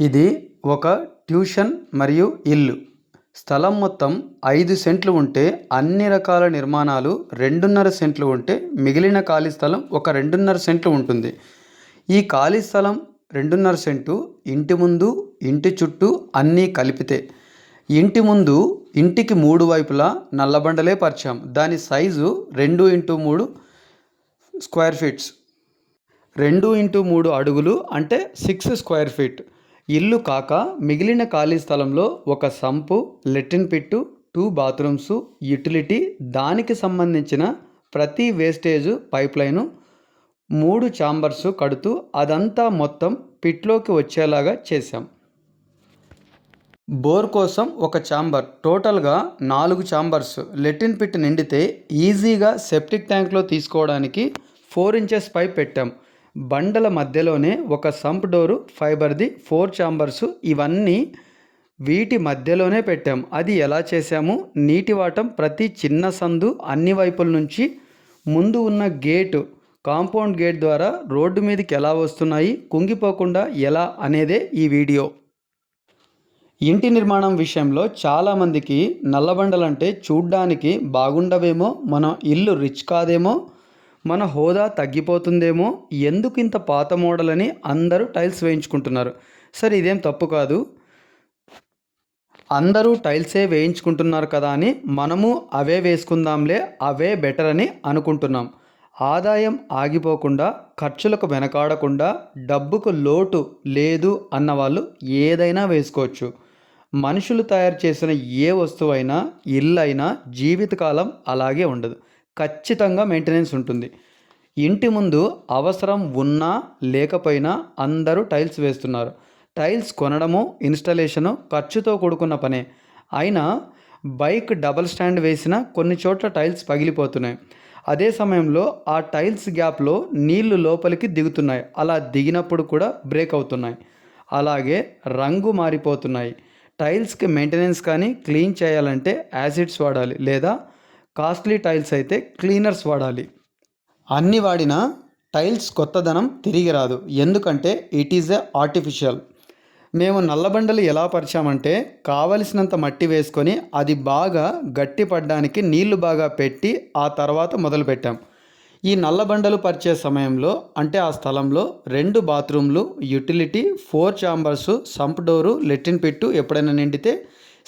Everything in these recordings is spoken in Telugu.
ఇది ఒక ట్యూషన్ మరియు ఇల్లు. స్థలం మొత్తం ఐదు సెంట్లు ఉంటే అన్ని రకాల నిర్మాణాలు రెండున్నర సెంట్లు ఉంటే మిగిలిన ఖాళీ స్థలం ఒక రెండున్నర సెంట్లు ఉంటుంది. ఈ ఖాళీ స్థలం రెండున్నర సెంటు ఇంటి ముందు ఇంటి చుట్టూ అన్నీ కలిపితే. ఇంటి ముందు ఇంటికి మూడు వైపులా నల్లబండలే పరిచాం. దాని సైజు రెండు ఇంటూ మూడు స్క్వేర్ ఫీట్స్. రెండు ఇంటూ మూడు అడుగులు అంటే సిక్స్ స్క్వేర్ ఫీట్. ఇల్లు కాక మిగిలిన ఖాళీ స్థలంలో ఒక sump latrine pit two bathrooms utility దానికి సంబంధించిన ప్రతి వేస్టేజ్ పైప్లైను మూడు ఛాంబర్స్ కడుతూ అదంతా మొత్తం పిట్లోకి వచ్చేలాగా చేశాం. బోర్ కోసం ఒక ఛాంబర్ టోటల్గా నాలుగు ఛాంబర్స్ లెట్రిన్ పిట్ నిండితే ఈజీగా సెప్టిక్ ట్యాంక్లో తీసుకోవడానికి ఫోర్ ఇంచెస్ పైప్ పెట్టాం. బండల మధ్యలోనే ఒక సంప్ డోరు ఫైబర్ది ఫోర్ ఛాంబర్స్ ఇవన్నీ వీటి మధ్యలోనే పెట్టాం. అది ఎలా చేశాము? నీటి వాటం ప్రతి చిన్న సందు అన్ని వైపుల నుంచి ముందు ఉన్న గేటు కాంపౌండ్ గేట్ ద్వారా రోడ్డు మీదకి ఎలా వస్తున్నాయి కుంగిపోకుండా ఎలా అనేదే ఈ వీడియో. ఇంటి నిర్మాణం విషయంలో చాలామందికి నల్లబండలంటే చూడ్డానికి బాగుండవేమో మన ఇల్లు రిచ్ కాదేమో మన హోదా తగ్గిపోతుందేమో ఎందుకు ఇంత పాత మోడల్ అని అందరూ టైల్స్ వేయించుకుంటున్నారు? సరే ఇదేం తప్పు కాదు. అందరూ టైల్సే వేయించుకుంటున్నారు కదా అని మనము అవే వేసుకుందాంలే అవే బెటర్ అని అనుకుంటున్నాం. ఆదాయం ఆగిపోకుండా ఖర్చులకు వెనకాడకుండా డబ్బుకు లోటు లేదు అన్న వాళ్ళు ఏదైనా వేసుకోవచ్చు. మనుషులు తయారు చేసిన ఏ వస్తువైనా ఇల్లు అయినా జీవితకాలం అలాగే ఉండదు. ఖచ్చితంగా మెయింటెనెన్స్ ఉంటుంది. ఇంటి ముందు అవసరం ఉన్నా లేకపోయినా అందరూ టైల్స్ వేస్తున్నారు. టైల్స్ కొనడము ఇన్స్టలేషను ఖర్చుతో కూడుకున్న పనే. అయినా బైక్ డబల్ స్టాండ్ వేసిన కొన్ని చోట్ల టైల్స్ పగిలిపోతున్నాయి. అదే సమయంలో ఆ టైల్స్ గ్యాప్లో నీళ్ళు లోపలికి దిగుతున్నాయి. అలా దిగినప్పుడు కూడా బ్రేక్ అవుతున్నాయి. అలాగే రంగు మారిపోతున్నాయి. టైల్స్కి మెయింటెనెన్స్ కానీ క్లీన్ చేయాలంటే యాసిడ్స్ వాడాలి. లేదా కాస్ట్లీ టైల్స్ అయితే క్లీనర్స్ వాడాలి. అన్ని వాడిన టైల్స్ కొత్తదనం తిరిగి రాదు. ఎందుకంటే ఇట్ ఈజ్ ఎ ఆర్టిఫిషియల్ మేము నల్లబండలు ఎలా పరిచామంటే కావలసినంత మట్టి వేసుకొని అది బాగా గట్టిపడడానికి నీళ్ళు బాగా పెట్టి ఆ తర్వాత మొదలుపెట్టాం ఈ నల్లబండలు పరిచే సమయంలో అంటే ఆ స్థలంలో రెండు బాత్రూమ్లు utility four chambers sump door latrine pit ఎప్పుడైనా నిండితే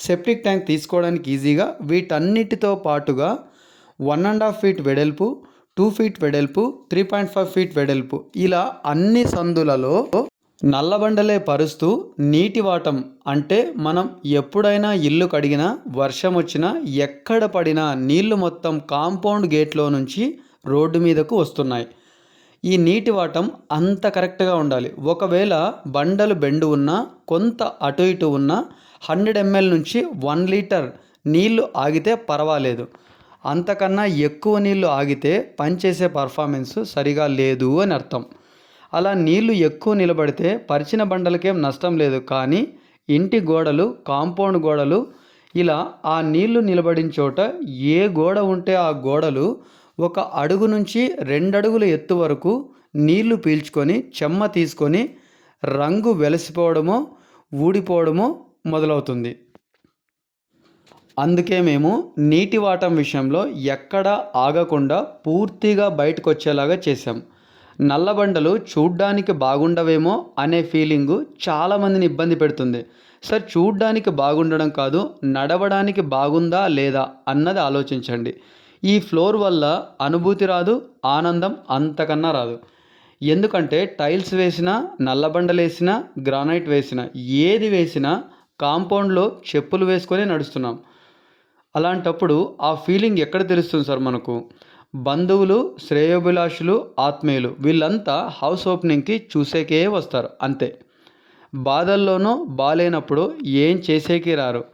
సెప్టిక్ ట్యాంక్ తీసుకోవడానికి ఈజీగా వీటన్నిటితో పాటుగా వన్ అండ్ హాఫ్ ఫీట్ వెడల్పు టూ ఫీట్ వెడల్పు త్రీ పాయింట్ ఫైవ్ ఫీట్ వెడల్పు ఇలా అన్ని సందులలో నల్లబండలే పరుస్తూ నీటి వాటం అంటే మనం ఎప్పుడైనా ఇల్లు కడిగినా వర్షం వచ్చినా ఎక్కడ పడినా నీళ్ళు మొత్తం కాంపౌండ్ గేట్లో నుంచి రోడ్డు మీదకు వస్తున్నాయి. ఈ నీటి వాటం అంత కరెక్ట్గా ఉండాలి. ఒకవేళ బండలు బెండు ఉన్నా కొంత అటు ఇటు ఉన్నా హండ్రెడ్ ఎంఎల్ నుంచి వన్ లీటర్ నీళ్ళు ఆగితే పర్వాలేదు. అంతకన్నా ఎక్కువ నీళ్ళు ఆగితే పనిచేసే పర్ఫార్మెన్స్ సరిగా లేదు అని అర్థం. అలా నీళ్ళు ఎక్కువ నిలబడితే పరిచిన బండలకేం నష్టం లేదు. కానీ ఇంటి గోడలు కాంపౌండ్ గోడలు ఇలా ఆ నీళ్ళు నిలబడిన చోట ఏ గోడ ఉంటే ఆ గోడలు ఒక అడుగు నుంచి రెండడుగుల ఎత్తు వరకు నీళ్ళు పీల్చుకొని చెమ్మ తీసుకొని రంగు వెలసిపోవడమో ఊడిపోవడమో మొదలవుతుంది. అందుకే మేము నీటి వాటం విషయంలో ఎక్కడ ఆగకుండా పూర్తిగా బయటకు వచ్చేలాగా చేసాం నల్లబండలు చూడ్డానికి బాగుండవేమో అనే ఫీలింగు చాలామందిని ఇబ్బంది పెడుతుంది. సార్ చూడ్డానికి బాగుండడం కాదు నడవడానికి బాగుందా లేదా అన్నది ఆలోచించండి. ఈ ఫ్లోర్ వల్ల అనుభూతి రాదు ఆనందం అంతకన్నా రాదు. ఎందుకంటే టైల్స్ వేసినా నల్లబండలు వేసినా గ్రానైట్ వేసినా ఏది వేసినా కాంపౌండ్లో చెప్పులు వేసుకొని నడుస్తున్నాం. అలాంటప్పుడు ఆ ఫీలింగ్ ఎక్కడ తెలుస్తుంది సార్ మనకు? బంధువులు శ్రేయోభిలాషులు ఆత్మీయులు వీళ్ళంతా హౌస్ ఓపెనింగ్కి చూసేకే వస్తారు అంతే. బాధల్లోనూ బాగాలేనప్పుడు ఏం చేసేకి రారు.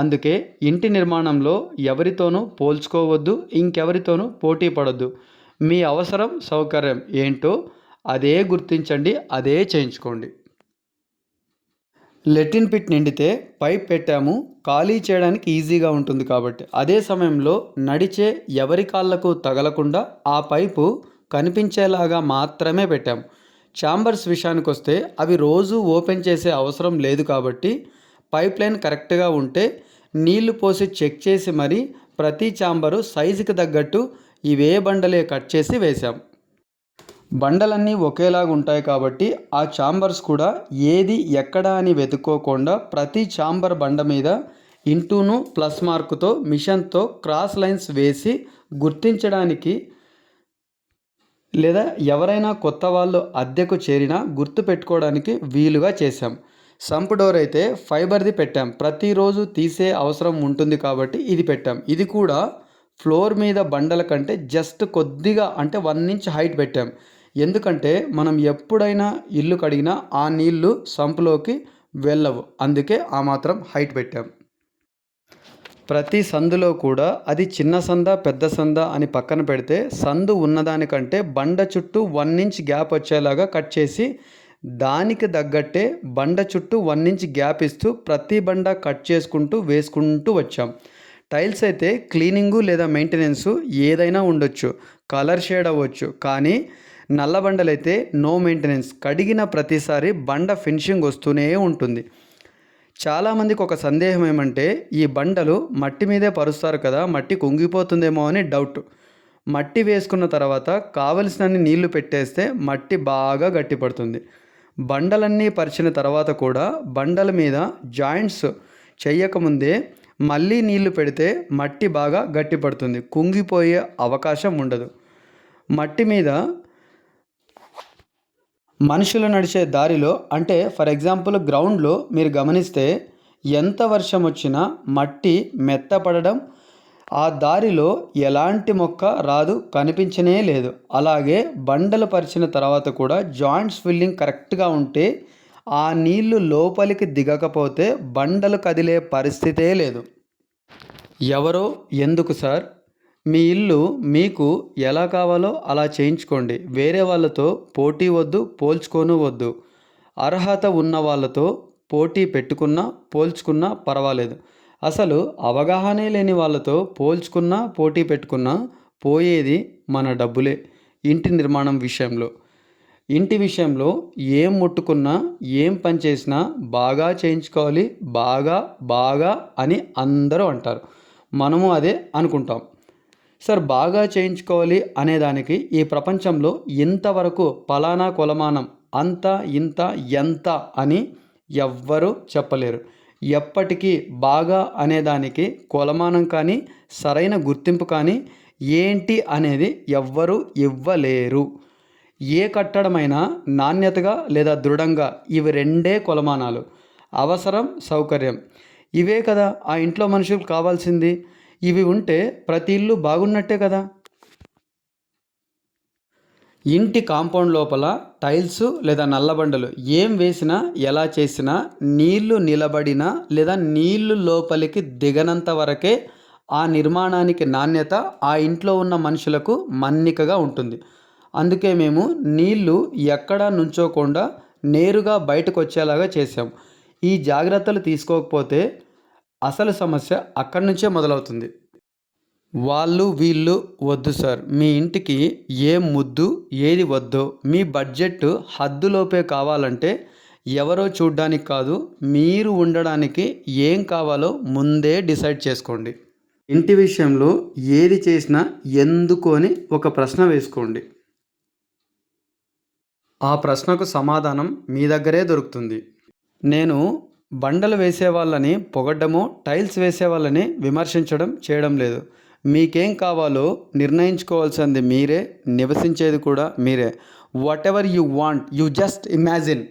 అందుకే ఇంటి నిర్మాణంలో ఎవరితోనూ పోల్చుకోవద్దు ఇంకెవరితోనూ పోటీ పడొద్దు. మీ అవసరం సౌకర్యం ఏంటో అదే గుర్తించండి అదే చేయించుకోండి. లెట్రిన్ పిట్ నిండితే పైప్ పెట్టాము ఖాళీ చేయడానికి ఈజీగా ఉంటుంది కాబట్టి. అదే సమయంలో నడిచే ఎవరి కాళ్ళకు తగలకుండా ఆ పైపు కనిపించేలాగా మాత్రమే పెట్టాము. ఛాంబర్స్ విషయానికి వస్తే అవి రోజు ఓపెన్ చేసే అవసరం లేదు కాబట్టి పైప్ లైన్ కరెక్ట్గా ఉంటే నీళ్ళు పోసి చెక్ చేసి మరి ప్రతి చాంబరు సైజుకి తగ్గట్టు ఇవే బండలే కట్ చేసి వేశాం. బండలన్నీ ఒకేలాగా ఉంటాయి కాబట్టి ఆ చాంబర్స్ కూడా ఏది ఎక్కడ అని వెతుక్కోకుండా ప్రతి చాంబర్ బండ మీద ఇంటూను ప్లస్ మార్కుతో మిషన్తో క్రాస్ లైన్స్ వేసి గుర్తించడానికి లేదా ఎవరైనా కొత్త వాళ్ళు అద్దెకు చేరినా గుర్తు పెట్టుకోవడానికి వీలుగా చేశాం. సంప్ డోర్ అయితే ఫైబర్ది పెట్టాం. ప్రతిరోజు తీసే అవసరం ఉంటుంది కాబట్టి ఇది పెట్టాం. ఇది కూడా ఫ్లోర్ మీద బండల కంటే జస్ట్ కొద్దిగా అంటే వన్ ఇంచ్ హైట్ పెట్టాం. ఎందుకంటే మనం ఎప్పుడైనా ఇల్లు కడిగినా ఆ నీళ్ళు సంపులోకి వెళ్ళవు. అందుకే ఆ మాత్రం హైట్ పెట్టాం. ప్రతి సందులో కూడా అది చిన్న సంద పెద్ద సంద అని పక్కన పెడితే సందు ఉన్నదానికంటే బండ చుట్టూ వన్ ఇంచ్ గ్యాప్ వచ్చేలాగా కట్ చేసి దానికి తగ్గట్టే బండ చుట్టూ వన్ ఇంచ్ గ్యాప్ ఇస్తూ ప్రతి బండ కట్ చేసుకుంటూ వేసుకుంటూ వచ్చాం. టైల్స్ అయితే క్లీనింగు లేదా మెయింటెనెన్స్ ఏదైనా ఉండొచ్చు. కలర్ షేడ్ అవ్వచ్చు. కానీ నల్ల బండలైతే నో మెయింటెనెన్స్. కడిగిన ప్రతిసారి బండ ఫినిషింగ్ వస్తూనే ఉంటుంది. చాలామందికి ఒక సందేహం ఏమంటే ఈ బండలు మట్టి మీదే పరుస్తారు కదా మట్టి కుంగిపోతుందేమో అని డౌట్. మట్టి వేసుకున్న తర్వాత కావలసినన్ని నీళ్ళు పెట్టేస్తే మట్టి బాగా గట్టిపడుతుంది. బండలన్నీ పరిచిన తర్వాత కూడా బండల మీద జాయింట్స్ చేయకముందే మళ్ళీ నీళ్ళు పెడితే మట్టి బాగా గట్టిపడుతుంది. కుంగిపోయే అవకాశం ఉండదు. మట్టి మీద మనుషులు నడిచే దారిలో అంటే ఫర్ ఎగ్జాంపుల్ గ్రౌండ్లో మీరు గమనిస్తే ఎంత వర్షం వచ్చినా మట్టి మెత్తపడడం ఆ దారిలో ఎలాంటి మొక్క రాదు కనిపించనే లేదు. అలాగే బండలు పరిచిన తర్వాత కూడా జాయింట్స్ ఫిల్లింగ్ కరెక్ట్గా ఉంటే ఆ నీళ్ళు లోపలికి దిగకపోతే బండలు కదిలే పరిస్థితే లేదు. ఎవరో? ఎందుకు సార్? మీ ఇల్లు మీకు ఎలా కావాలో అలా చేయించుకోండి. వేరే వాళ్ళతో పోటీ వద్దు పోల్చుకోను వద్దు. అర్హత ఉన్న వాళ్ళతో పోటీ పెట్టుకున్నా పోల్చుకున్నా పర్వాలేదు. అసలు అవగాహనే లేని వాళ్ళతో పోల్చుకున్నా పోటీ పెట్టుకున్నా పోయేది మన డబ్బులే ఇంటి నిర్మాణం విషయంలో. ఇంటి విషయంలో ఏం ముట్టుకున్నా ఏం పని చేసినా బాగా చేయించుకోవాలి బాగా బాగా అని అందరూ అంటారు. మనము అదే అనుకుంటాం. సార్ బాగా చేయించుకోవాలి అనేదానికి ఈ ప్రపంచంలో ఇంతవరకు పలానా కొలమానం అంత ఇంత ఎంత అని ఎవ్వరూ చెప్పలేరు. ఎప్పటికీ బాగా అనేదానికి కొలమానం కానీ సరైన గుర్తింపు కానీ ఏంటి అనేది ఎవ్వరూ ఇవ్వలేరు. ఏ కట్టడమైనా నాణ్యతగా లేదా దృఢంగా ఇవి రెండే కొలమానాలు. అవసరం సౌకర్యం. ఇవే కదా ఆ ఇంట్లో మనుషులకు కావాల్సింది. ఇవి ఉంటే ప్రతి ఇల్లు బాగున్నట్టే కదా. ఇంటి కాంపౌండ్ లోపల టైల్స్ లేదా నల్లబండలు ఏం వేసినా ఎలా చేసినా నీళ్ళు నిలబడినా లేదా నీళ్ళు లోపలికి దిగనంత వరకే ఆ నిర్మాణానికి నాణ్యత ఆ ఇంట్లో ఉన్న మనుషులకు మన్నికగా ఉంటుంది. అందుకే మేము నీళ్ళు ఎక్కడా నుంచోకుండా నేరుగా బయటకు వచ్చేలాగా చేసాం ఈ జాగ్రత్తలు తీసుకోకపోతే అసలు సమస్య అక్కడి నుంచే మొదలవుతుంది. వాళ్ళు వీళ్ళు వద్దు సార్. మీ ఇంటికి ఏ ముద్దు ఏది వద్దో మీ బడ్జెట్ హద్దులోపే కావాలంటే ఎవరో చూడ్డానికి కాదు మీరు ఉండడానికి ఏం కావాలో ముందే డిసైడ్ చేసుకోండి. ఇంటి విషయంలో ఏది చేసినా ఎందుకు అని ఒక ప్రశ్న వేసుకోండి. ఆ ప్రశ్నకు సమాధానం మీ దగ్గరే దొరుకుతుంది. నేను బండలు వేసే వాళ్ళని పొగడ్డము టైల్స్ వేసే వాళ్ళని విమర్శించడం చేయడం లేదు. మీకేం కావాలో నిర్ణయించుకోవాల్సింది మీరే నివసించేది కూడా మీరే. Whatever you want you just imagine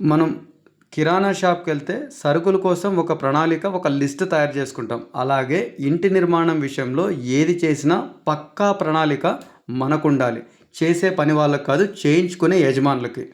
మనం కిరాణా షాప్కి వెళ్తే సరుకుల కోసం ఒక ప్రణాళిక ఒక లిస్ట్ తయారు చేసుకుంటాం. అలాగే ఇంటి నిర్మాణం విషయంలో ఏది చేసినా పక్కా ప్రణాళిక మనకుండాలి. చేసే పని వాళ్ళకి కాదు చేయించుకునే యజమానులకి.